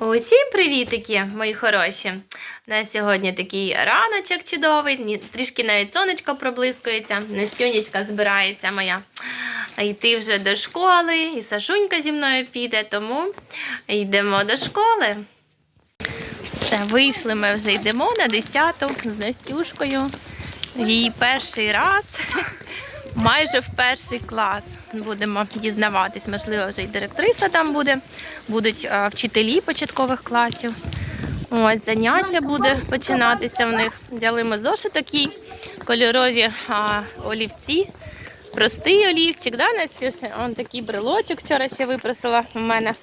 Усім привітики, мої хороші! У нас сьогодні такий раночок чудовий, трішки навіть сонечко проблискується, Настюнечка збирається моя йти вже до школи, і Сашунька зі мною піде, тому йдемо до школи. Все, вийшли ми вже йдемо на 10 з Настюшкою. Її перший раз, майже в перший клас. Будемо дізнаватись, можливо, вже й директриса там буде, будуть вчителі початкових класів. Ось заняття буде починатися в них. Взяли ми зошит такий, кольорові а, олівці. Простий олівчик, да, Настюша? Он такий брелочок вчора ще випросила у мене.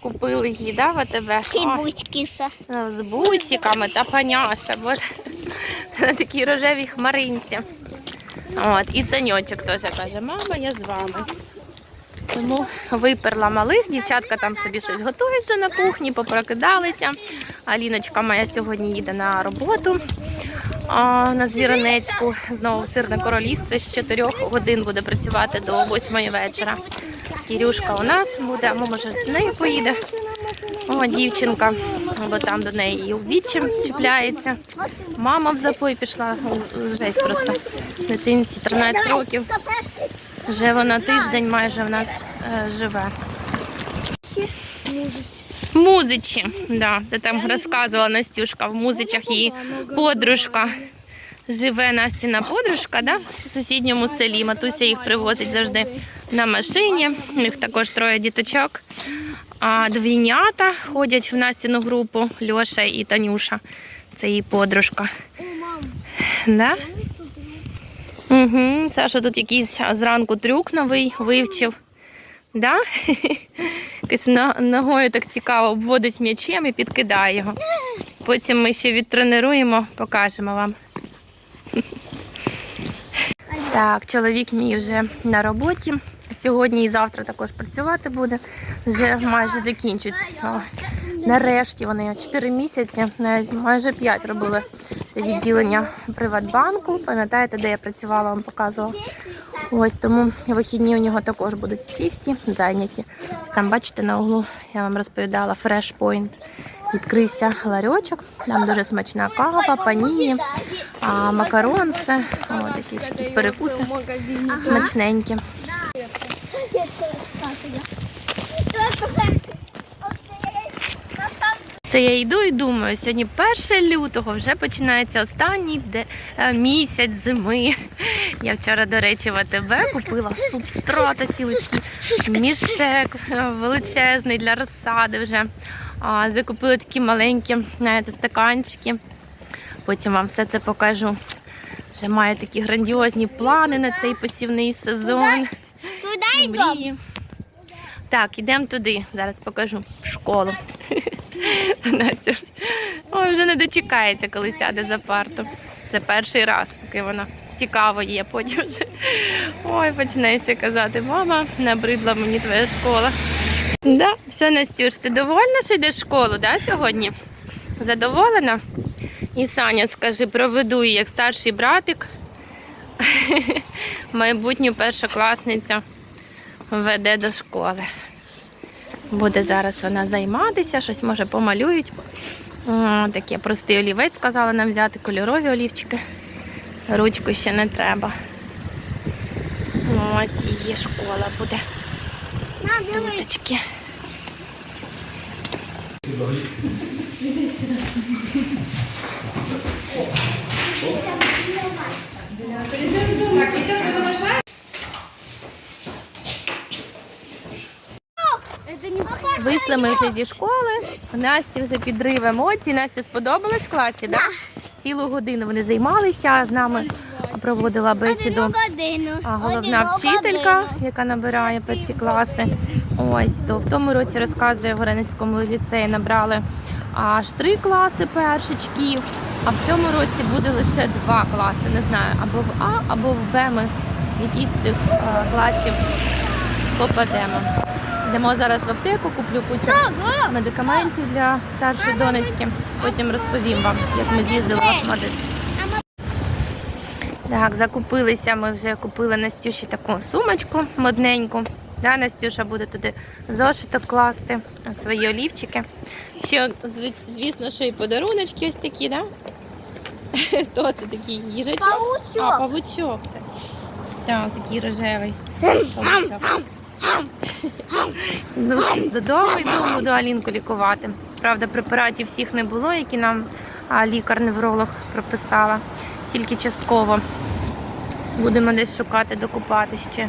Купили її, да, в АТБ? З бусиками та паняша, боже. На такій рожевій хмаринці. От, і саньочок теж каже, мама, я з вами. Тому виперла малих, дівчатка там собі щось готують вже на кухні, попрокидалися. Аліночка моя сьогодні їде на роботу а, на Звіронецьку. Знову в сирне королівство з 4 годин буде працювати до 8 вечора. Кірюшка у нас буде, а може з нею поїде. О, дівчинка, бо там до неї і у вічі чіпляється. Мама в запой пішла, жесть просто. Дитинці 13 років. Вже вона тиждень майже в нас е, живе. Музичі, да, ти там розказувала Настюшка, в музичах її подружка. Живе Настіна подружка, да, в сусідньому селі. Матуся їх привозить завжди на машині. У них також троє діточок. А двійнята ходять в Настіну групу Льоша і Танюша. Це її подружка. Да? Угу. Саша тут якийсь зранку трюк новий вивчив. Да? Якось ногою так цікаво обводить м'ячем і підкидає його. Потім ми ще відтренуємо, покажемо вам. Так, чоловік мій вже на роботі. Сьогодні і завтра також працювати буде. Вже майже закінчується. Нарешті вони 4 місяці, навіть майже 5 робили відділення Приватбанку. Пам'ятаєте, де я працювала, вам показувала. Ось тому вихідні у нього також будуть всі-всі зайняті. Ось Там, бачите, на углу я вам розповідала Fresh Point. Відкрився ларьочок, там дуже смачна кава, паніні, макаронси, такі ж якісь перекуси смачненькі. Це я йду і думаю, сьогодні 1 лютого вже починається останній де, е, місяць зими. Я вчора, до речі, в АТБ купила субстрата цілий мішек е, величезний для розсади вже. А, закупила такі маленькі знаєте, стаканчики. Потім вам все це покажу. Вже маю такі грандіозні плани на цей посівний сезон. Туда идем. Мрії. Так, ідемо туди. Зараз покажу в школу. Настя ой, вже не дочекається, коли сяде за парту. Це перший раз, поки вона цікаво є. Потім вже ой, починає ще казати, мама, набридла мені твоя школа. Да? Що, Настюш, ти довольна, що йдеш в школу, да, сьогодні? Задоволена? І Саня, скажи, проведу її як старший братик. Майбутню першокласниця веде до школи. Буде зараз вона займатися, щось може помалюють. О, таке простий олівець сказала нам взяти, кольорові олівчики. Ручку ще не треба. Ось її школа буде. На, давай. Діточки. Это не папа. Вийшли ми вже зі школи. У Насті вже підрив емоцій. Насті сподобалось в класі, так? Цілу годину вони займалися, з нами проводила бесіду. А головна вчителька, яка набирає перші класи. Ось то в тому році розказує в Горенецькому ліцеї набрали аж три класи першичків. А в цьому році буде лише два класи. Не знаю, або в А, або в Б ми в якийсь з цих класів попадемо. Йдемо зараз в аптеку, куплю кучу медикаментів для старшої донечки. Потім розповім вам, як ми з'їздили в Ахмадит. Так, закупилися. Ми вже купили Настюші таку сумочку модненьку. Да, Настюша буде туди зошиток класти, свої олівчики. Ще, звісно, що і подаруночки ось такі, да? Хто це такий їжачок? А, Павучок. павучок це. Так, такий рожевий. Павучок. Ну, додому йду, буду Алінку лікувати. Правда, препаратів всіх не було, які нам лікар-невролог прописала. Тільки частково. Будемо десь шукати, докупати ще.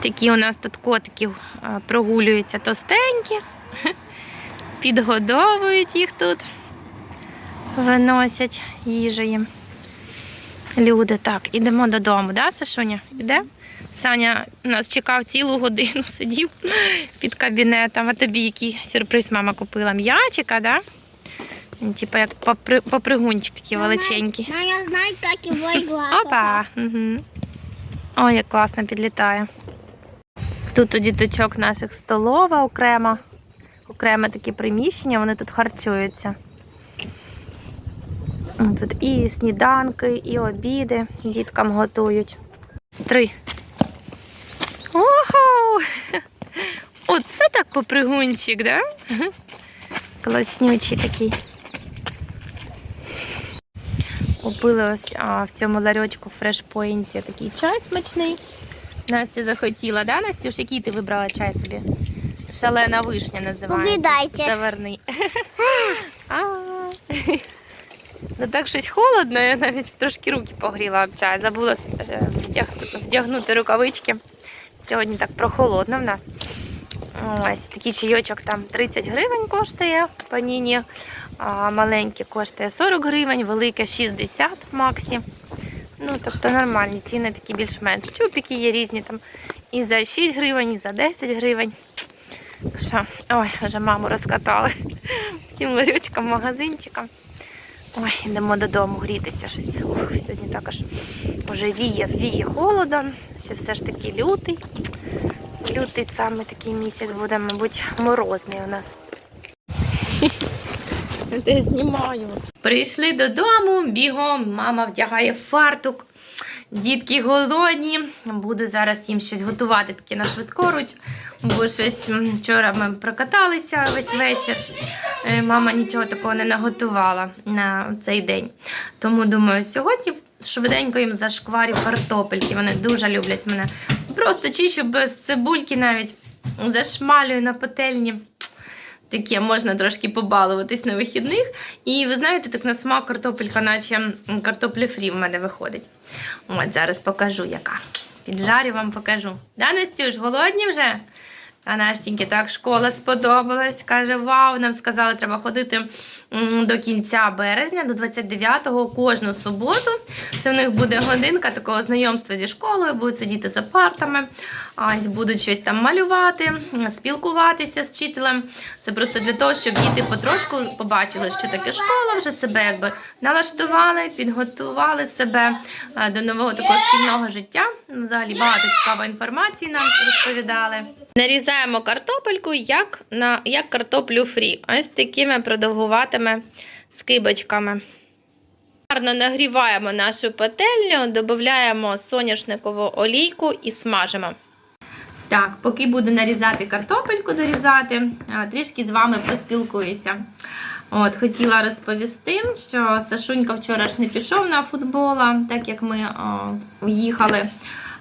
Такі у нас тут котики прогулюються тостенькі. Підгодовують їх тут. Виносять їжу їм. Люди, так, ідемо додому, да, Сашуня? Іде? Саня нас чекав цілу годину, сидів під кабінетом. А тобі який сюрприз мама купила? М'ячика, да? Він, Типа як попри, попригунчик такий величенький. Надо знать, как его играть. Опа! Угу. Ой, як класно підлітає. Тут у діточок наших столова окремо. Окреме таке приміщення, вони тут харчуються. Тут і сніданки, і обіди діткам готують. Три. Ого! Оце так попригунчик, да? Класнючий такий. Купили ось а, в цьому ларьочку фрешпоінті такий чай смачний. Настя захотіла, да, Настюш? Який ти вибрала чай собі? Шалена вишня називається. Погидайте. Ну так щось холодно, я навіть трошки руки погріла об чай. Забула е, вдягнути рукавички. Сьогодні так прохолодно в нас. Ось такий чайочок там 30 гривень коштує в паніні. А маленьке коштує 40 гривень, велике 60 максі. Ну, тобто нормальні ціни такі більш-менш. Чупики є різні там і за 6 гривень, і за 10 гривень. Що? Ой, вже маму розкатали всім ларючкам, магазинчикам. Ой, йдемо додому грітися щось. Ух, сьогодні також вже віє, віє холодом. Ще все ж таки лютий. Лютий саме такий місяць буде, мабуть, морозний у нас. Де знімаю. Прийшли додому, бігом, мама вдягає фартук. Дітки голодні. Буду зараз їм щось готувати таке на швидкоруч. Бо щось вчора ми прокаталися весь вечір. Е, Мама нічого такого не наготувала на цей день. Тому думаю, сьогодні швиденько їм зашкварю картопельки. Вони дуже люблять мене. Просто чищу без цибульки навіть зашмалюю на пательні. Таке можна трошки побалуватись на вихідних. І ви знаєте, так на смак картопелька, наче картопля фрі в мене виходить. От зараз покажу, яка. Піджарю вам покажу. Да, Настюш, голодні вже? А Настіньки так школа сподобалась. Каже, вау, нам сказали, треба ходити до кінця березня, до 29-го кожну суботу. Це в них буде годинка такого знайомства зі школою, будуть сидіти за партами, будуть щось там малювати, спілкуватися з вчителем. Це просто для того, щоб діти потрошку побачили, що таке школа, вже себе якби налаштували, підготували себе до нового такого шкільного життя. Ну, Взагалі багато цікавої інформації нам розповідали. Нарізаємо картопельку як, на, як картоплю фрі. Ось такими продовгуватими скибочками. Гарно нагріваємо нашу пательню, додаємо соняшникову олійку і смажимо. Так, поки буду нарізати картопельку, дорізати, трішки з вами поспілкуюся. От, хотіла розповісти, що Сашунька вчора ж не пішов на футбол, так як ми о, їхали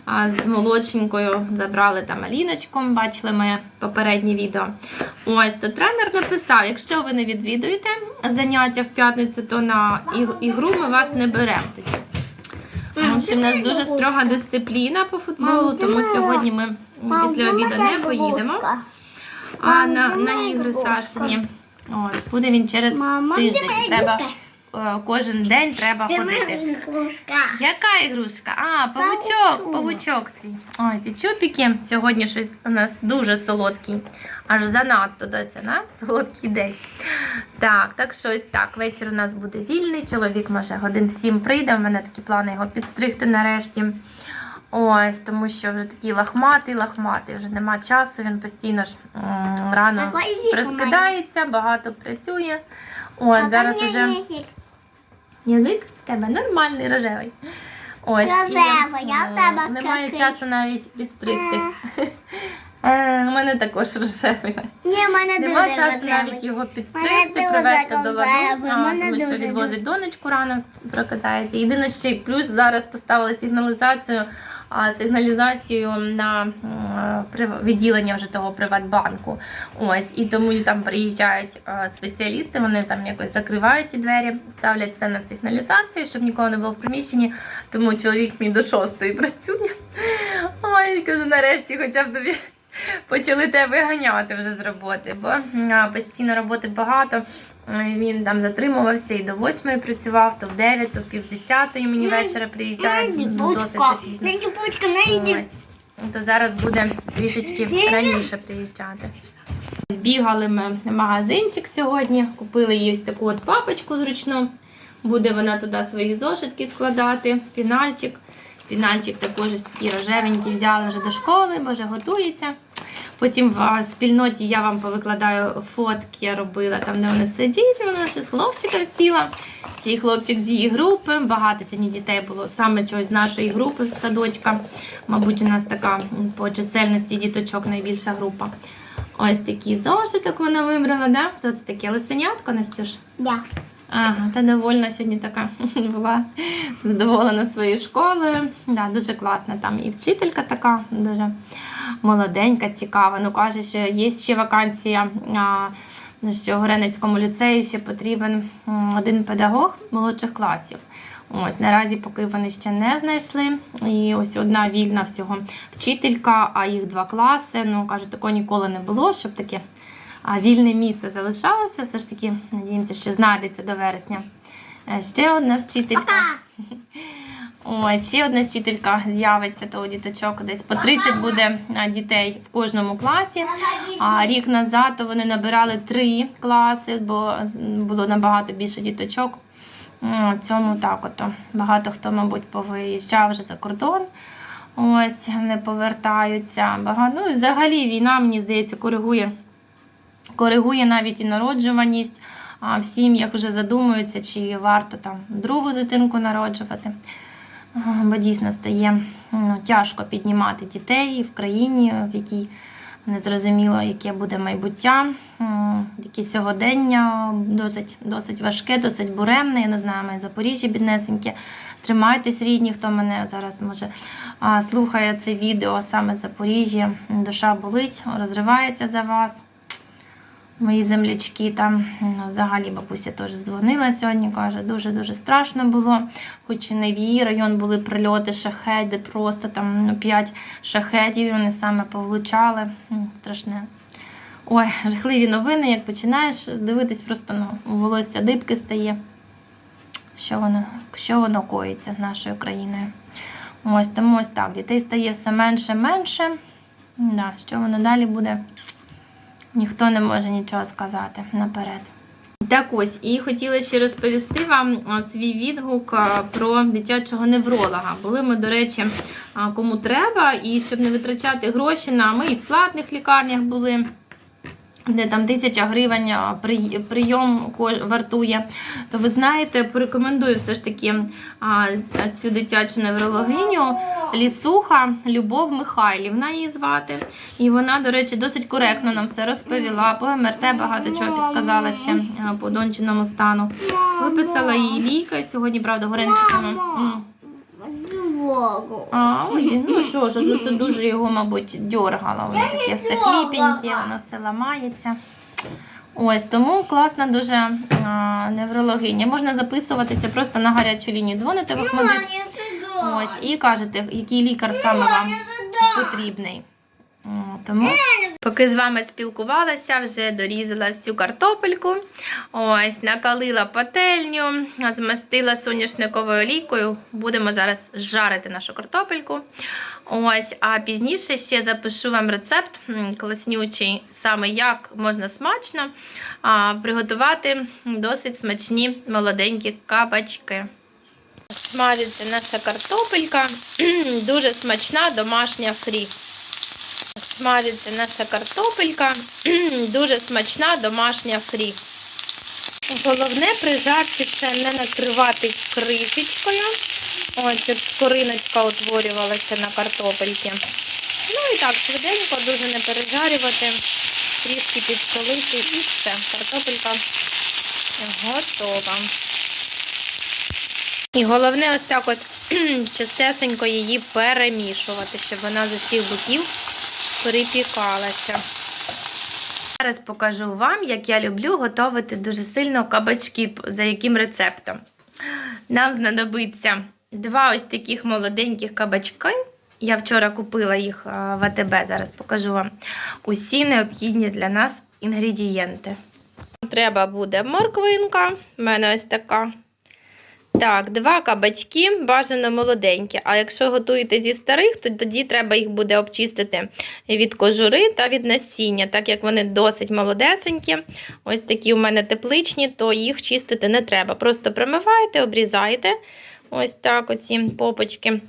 а, з молодшенькою, забрали там Аліночку, бачили ми попереднє відео. Ось, то тренер написав: якщо ви не відвідуєте заняття в п'ятницю, то на ігру ми вас не беремо. Тому що в нас дуже строга дисципліна по футболу, тому сьогодні ми після обіду не поїдемо. А на, на ігри Сашині. От, буде він через тиждень. Треба кожен день треба ходити. Яка ігрушка? А, павучок, павучок твій. Ой, ці чупіки сьогодні щось у нас дуже солодкий. Аж занадто доця, на? Солодкий день. Так, так що ось так. Вечір у нас буде вільний. Чоловік може годин сім прийде. У мене такі плани його підстригти нарешті. Ось, тому що вже такий лахматий, лахматий, вже нема часу, він постійно ж м, рано розкидається, багато працює. От, зараз уже язик в тебе нормальний рожевий. Ось, і, Рожевий, а в м, тебе Немає який? часу навіть підстригти. Е, у мене також рожевий. Настя. Ні, в мене Нема дуже часу рожевий. навіть його підстригти, дуже привезти до ладу, рожевий, а, мене тому що дуже відвозить донечку рано прокидається. Єдине ще й плюс зараз поставили сигналізацію, сигналізацію на відділення вже того Приватбанку. Ось, і тому там приїжджають спеціалісти, вони там якось закривають ті двері, ставлять все на сигналізацію, щоб нікого не було в приміщенні. Тому чоловік мій до шостої працює. Ой, кажу, нарешті, хоча б тобі почали тебе виганяти вже з роботи, бо постійно роботи багато. Він там затримувався і до восьмої працював, то в 9, то в пів десятої мені вечора приїжджає ну, досить пізно. Ось. То зараз буде трішечки раніше приїжджати. Збігали ми в магазинчик сьогодні, купили їй ось таку от папочку зручну. Буде вона туди свої зошитки складати, фінальчик. Фінальчик також ось такий рожевенький взяли вже до школи, бо вже готується. Потім в спільноті я вам повикладаю фотки, я робила там, де вона сидить, вона ще з хлопчиком сіла. Цей хлопчик з її групи. Багато сьогодні дітей було саме чогось з нашої групи з садочка. Мабуть, у нас така по чисельності діточок найбільша група. Ось такий зошиток вона вибрала, да? Тут таке лисенятко, Настюш. Да. Ага, та довольна сьогодні така була задоволена своєю школою. Да, дуже класна там і вчителька така, дуже молоденька, цікава. Ну, каже, що є ще вакансія, ну, що в Гренецькому ліцеї ще потрібен один педагог молодших класів. Ось наразі поки вони ще не знайшли. І ось одна вільна всього вчителька, а їх два класи. Ну, каже, такого ніколи не було, щоб таке вільне місце залишалося. Все ж таки, надіємося, що знайдеться до вересня. Е, Ще одна вчителька. Пока. Ось ще одна вчителька з'явиться, то у діточок десь по 30 буде дітей в кожному класі. А рік назад то вони набирали три класи, бо було набагато більше діточок. Цьому так ото. Багато хто, мабуть, повиїжджав вже за кордон. Ось не повертаються. Багато. Ну, взагалі війна, мені здається, коригує коригує навіть і народжуваність. А в сім'ях вже задумуються, чи варто там другу дитинку народжувати. Бо дійсно стає ну, тяжко піднімати дітей в країні, в якій незрозуміло, яке буде майбуття, яке сьогодення досить, досить важке, досить буремне. Я не знаю, ми Запоріжжя біднесеньке. Тримайтесь, рідні, хто мене зараз може слухає це відео саме Запоріжжя. Душа болить, розривається за вас. Мої землячки там ну, взагалі бабуся теж дзвонила сьогодні, каже, дуже-дуже страшно було. Хоч і не в її район були прильоти, шахеди, просто там ну, 5 шахетів, вони саме повлучали. Страшне. Ой, жахливі новини, як починаєш дивитись, просто ну, волосся дибки стає. Що воно, що воно коїться нашою країною. Ось тому ось так. Дітей стає все менше менше. Да, що воно далі буде? Ніхто не може нічого сказати наперед. Так ось, і хотіла ще розповісти вам свій відгук про дитячого невролога. Були ми, до речі, кому треба, і щоб не витрачати гроші на ми і в платних лікарнях були. Де там тисяча гривень прийом ко- вартує, то ви знаєте, порекомендую все ж таки цю дитячу неврологиню Лісуха Любов Михайлівна її звати. І вона, до речі, досить коректно нам все розповіла. По МРТ багато чого підсказала ще по дончиному стану. Виписала їй ліки. Сьогодні, правда, в Богу. А, ой, ну що ж, просто дуже його, мабуть, дьоргала. Воно таке все хліпеньке, воно все ламається. Ось, тому класна дуже а, неврологиня. Можна записуватися просто на гарячу лінію. Дзвоните в Охмадит. Ось, і кажете, який лікар саме вам потрібний. О, Тому, поки з вами спілкувалася, вже дорізала всю картопельку. Ось, накалила пательню, змастила соняшниковою олійкою. Будемо зараз жарити нашу картопельку. Ось, а пізніше ще запишу вам рецепт класнючий, саме як можна смачно а, приготувати досить смачні молоденькі кабачки. Смажиться наша картопелька, дуже смачна домашня фрі. Смажиться наша картопелька, дуже смачна домашня фрі. Головне при жарці це не накривати кришечкою. Ось щоб скориночка утворювалася на картопельці. Ну і так, швиденько, дуже не пережарювати, трішки підсолити і все. Картопелька готова. І головне ось так от чистесенько її перемішувати, щоб вона з усіх боків припікалася. Зараз покажу вам, як я люблю готувати дуже сильно кабачки, за яким рецептом. Нам знадобиться два ось таких молоденьких кабачки. Я вчора купила їх в АТБ, зараз покажу вам усі необхідні для нас інгредієнти. Треба буде морквинка, в мене ось така. Так, два кабачки, бажано молоденькі. А якщо готуєте зі старих, то тоді треба їх буде обчистити від кожури та від насіння. Так як вони досить молодесенькі, ось такі у мене тепличні, то їх чистити не треба. Просто промиваєте, обрізаєте. Ось так, оці попочки.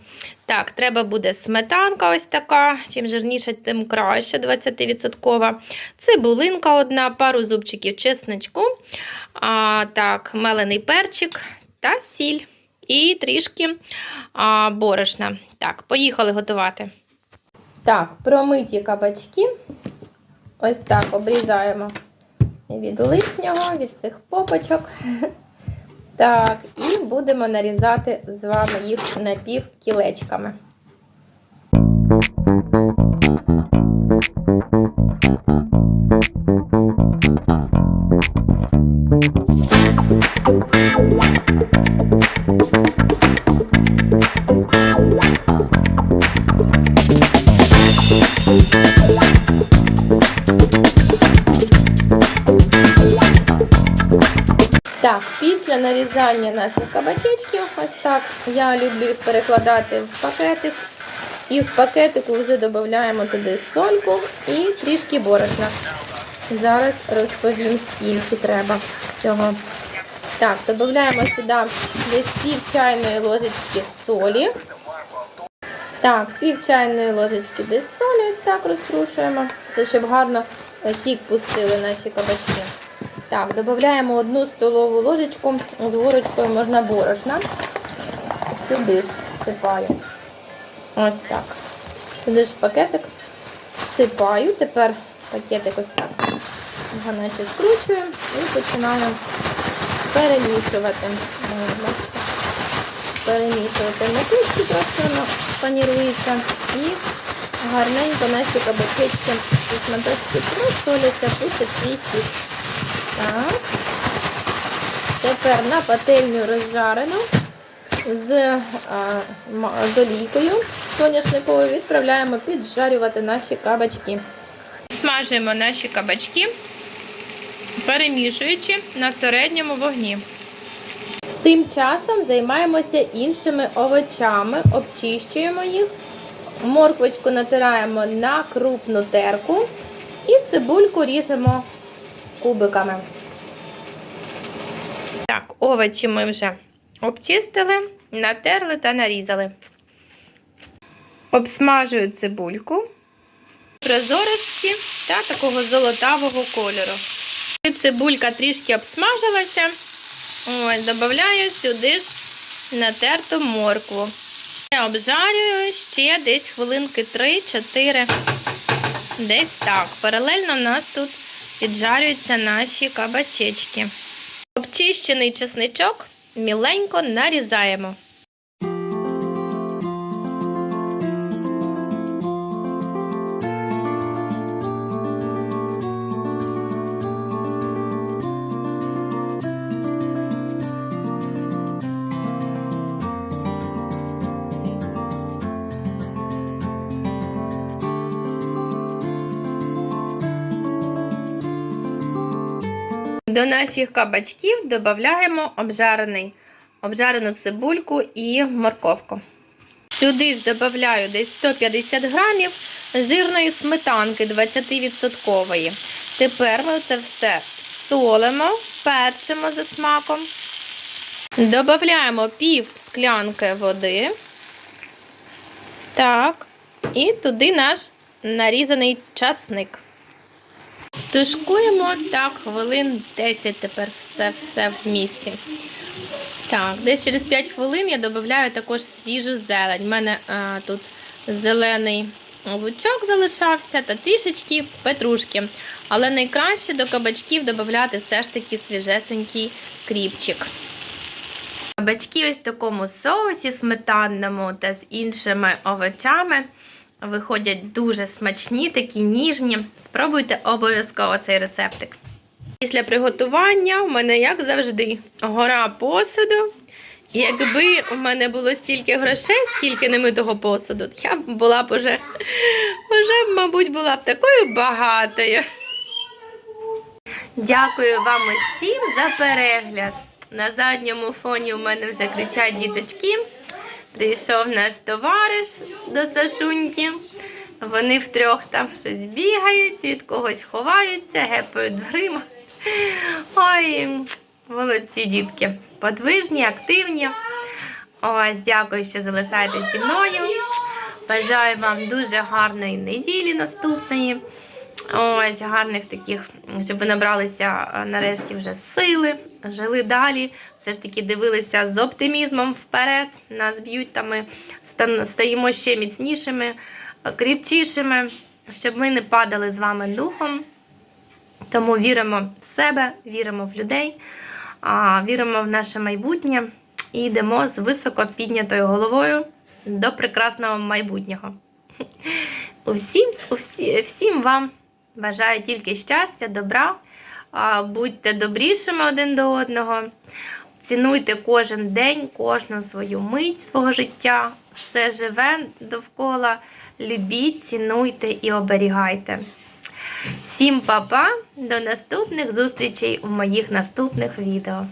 Так, треба буде сметанка ось така. Чим жирніша, тим краще, 20%. Цибулинка одна, пару зубчиків чесничку. А, так, мелений перчик та сіль. І трішки а, борошна. Так, поїхали готувати. Так, промиті кабачки. Ось так обрізаємо від лишнього, від цих попочок. Так, і будемо нарізати з вами їх напівкілечками. Так, наших кабачечків, ось так, я люблю їх перекладати в пакетик. І в пакетику вже додаємо туди сольку і трішки борошна. Зараз розповім, скільки треба цього. Так, додаємо сюди десь пів чайної ложечки солі. Так, пів чайної ложечки десь солі, ось так розтрушуємо. Це щоб гарно е, сік пустили наші кабачки. Так, додаємо одну столову ложечку з горочкою можна борошна. Сюди ж сипаю. Ось так. Сюди ж пакетик сипаю. Тепер пакетик ось так. Гарненько скручую і починаю перемішувати. Перемішувати кучку, трошки воно панірується. І гарненько наші кабачечки і шматочки просоляться, пустять свій сік. Так. Тепер на пательню розжарену з, а, з олійкою соняшниковою відправляємо піджарювати наші кабачки. Смажуємо наші кабачки, перемішуючи на середньому вогні. Тим часом займаємося іншими овочами, обчищуємо їх, морквочку натираємо на крупну терку і цибульку ріжемо кубиками. Так, овочі ми вже обчистили, натерли та нарізали. Обсмажую цибульку, прозорості та такого золотавого кольору. Цибулька трішки обсмажилася. Ось, додаю сюди ж натерту моркву. Я обжарюю ще десь хвилинки 3-4. Десь так. Паралельно у нас тут піджарюються наші кабачечки. Обчищений чесничок міленько нарізаємо. До наших кабачків додаємо обжарений, обжарену цибульку і морковку. Сюди ж додаю десь 150 грамів жирної сметанки 20%. Тепер ми це все солимо, перчимо за смаком. Додаємо пів склянки води. Так. І туди наш нарізаний часник. Тушкуємо так хвилин 10 тепер все, все в місці. Так, десь через 5 хвилин я додаю також свіжу зелень. У мене а, тут зелений лучок залишався та трішечки петрушки. Але найкраще до кабачків додати все ж таки свіжесенький кріпчик. Кабачки ось в такому соусі сметанному та з іншими овочами виходять дуже смачні, такі ніжні. Спробуйте обов'язково цей рецептик. Після приготування у мене, як завжди, гора посуду. Якби у мене було стільки грошей, скільки немитого посуду, я б була б уже, уже, мабуть, була б такою багатою. Дякую вам усім за перегляд. На задньому фоні у мене вже кричать діточки. Прийшов наш товариш до Сашуньки. Вони втрьох там щось бігають, від когось ховаються, гепають дверима. Ой, молодці дітки. Подвижні, активні. Ось, дякую, що залишаєтесь зі мною. Бажаю вам дуже гарної неділі наступної. Ось, гарних таких, щоб ви набралися нарешті вже сили, жили далі. Все ж таки дивилися з оптимізмом вперед. Нас б'ють, та ми стаємо ще міцнішими, кріпчішими, щоб ми не падали з вами духом. Тому віримо в себе, віримо в людей, віримо в наше майбутнє і йдемо з високо піднятою головою до прекрасного майбутнього. Усім, усі, всім вам бажаю тільки щастя, добра. Будьте добрішими один до одного. Цінуйте кожен день, кожну свою мить свого життя. Все живе довкола. Любіть, цінуйте і оберігайте. Всім па-па, до наступних зустрічей у моїх наступних відео.